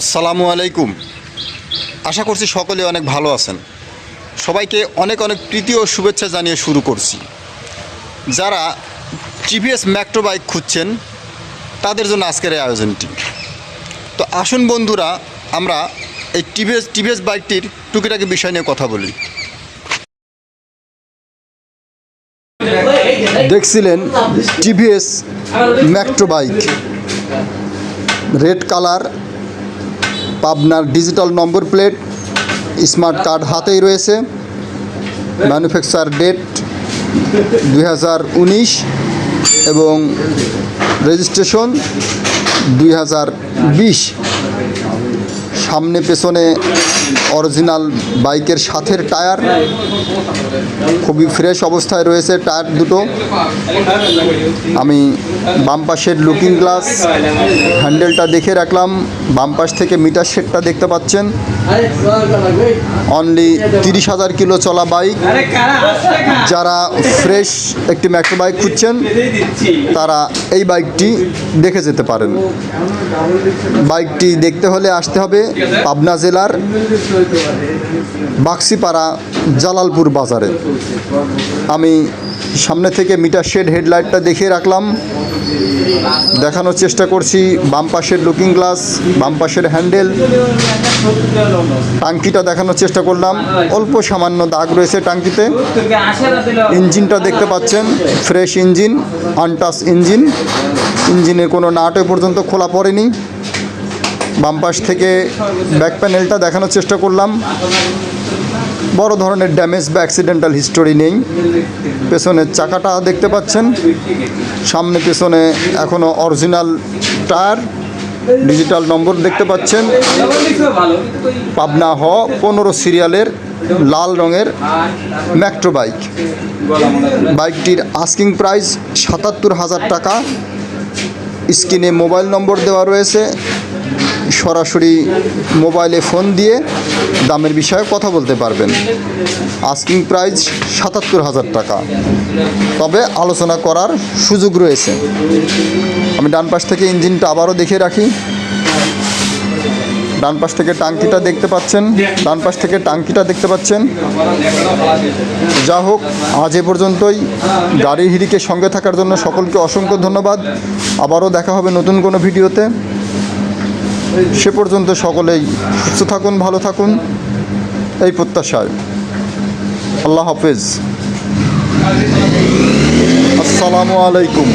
আসসালামু আলাইকুম। আশা করছি সকলে অনেক ভালো আছেন। সবাইকে অনেক অনেক প্রীতি ও শুভেচ্ছা জানিয়ে শুরু করছি। যারা টিভিএস ম্যাক্রো বাইক খুঁজছেন, তাদের জন্য আজকের এই আয়োজনটি। তো আসুন বন্ধুরা, আমরা এই টিভিএস টিভিএস বাইকটির টুকিটাকি বিষয় নিয়ে কথা বলি। দেখছিলেন TVS macro bike red colour পাবনার digital number plate, smart card হাতেই রয়েছে। ম্যানুফ্যাকচার ডেট দুই হাজার উনিশ এবং রেজিস্ট্রেশন দুই হাজার বিশ। সামনে পেছনে অরিজিনাল বাইকের সাথের টায়ার। খুবই ফ্রেশ অবস্থায় রয়েছে টায়ার দুটো। আমি বাম পাশের লুকিং গ্লাস হ্যান্ডেলটা দেখে রাখলাম। বাম পাশ থেকে মিটার শেডটা দেখতে পাচ্ছেন। অনলি তিরিশ হাজার কিলো চলা বাইক যারা ফ্রেশ একটি ম্যাক্রো বাইক খুঁজছেন, তারা এই বাইকটি দেখে যেতে পারেন। বাইকটি দেখতে হলে আসতে হবে পাবনা জেলার বাক্সিপাড়া জালালপুর বাজারে। আমি সামনে থেকে মিটার শেড হেডলাইটটা দেখিয়ে রাখলাম। দেখানোর চেষ্টা করছি, বাম পাশের লুকিং গ্লাস বাম পাশের হ্যান্ডেল টাঙ্কিটা দেখানোর চেষ্টা করলাম, অল্প সামান্য দাগ রয়েছে টাঙ্কিতে। ইঞ্জিনটা দেখতে পাচ্ছেন ফ্রেশ ইঞ্জিন আনটাস ইঞ্জিন ইঞ্জিনে কোনো নাট পর্যন্ত খোলা পড়েনি। বাম পাশ থেকে ব্যাক প্যানেলটা দেখানোর চেষ্টা করলাম। বড় ধরনের ড্যামেজ বা অ্যাক্সিডেন্টাল হিস্টোরি নেই। পেছনের চাকাটা দেখতে পাচ্ছেন। সামনে পেছনে এখনও অরিজিনাল টায়ার ডিজিটাল নম্বর দেখতে পাচ্ছেন। পাবনা হ পনেরো সিরিয়ালের লাল রঙের ম্যাক্ট্রো বাইক বাইকটির আস্কিং প্রাইস সাতাত্তর হাজার টাকা। স্ক্রিনে মোবাইল নম্বর দেওয়া রয়েছে। সরাসরি মোবাইলে ফোন দিয়ে দামের বিষয়ে কথা বলতে পারবেন। আস্কিং প্রাইস সাতাত্তর হাজার টাকা। তবে আলোচনা করার সুযোগ রয়েছে। আমি ডান পাশ থেকে ইঞ্জিনটা আবারও দেখে রাখি। ডান পাশ থেকে টাঙ্কিটা দেখতে পাচ্ছেন। ডান পাশ থেকে টাঙ্কিটা দেখতে পাচ্ছেন। যা হোক আজ এ পর্যন্তই। গাড়ি হিরিকে সঙ্গে থাকার জন্য সকলকে অসংখ্য ধন্যবাদ। আবারও দেখা হবে নতুন কোনো ভিডিওতে। সে পর্যন্ত সকলেই সুস্থ থাকুন ভালো থাকুন। এই প্রত্যাশায়। আল্লাহ হাফেজ। আসসালামু আলাইকুম।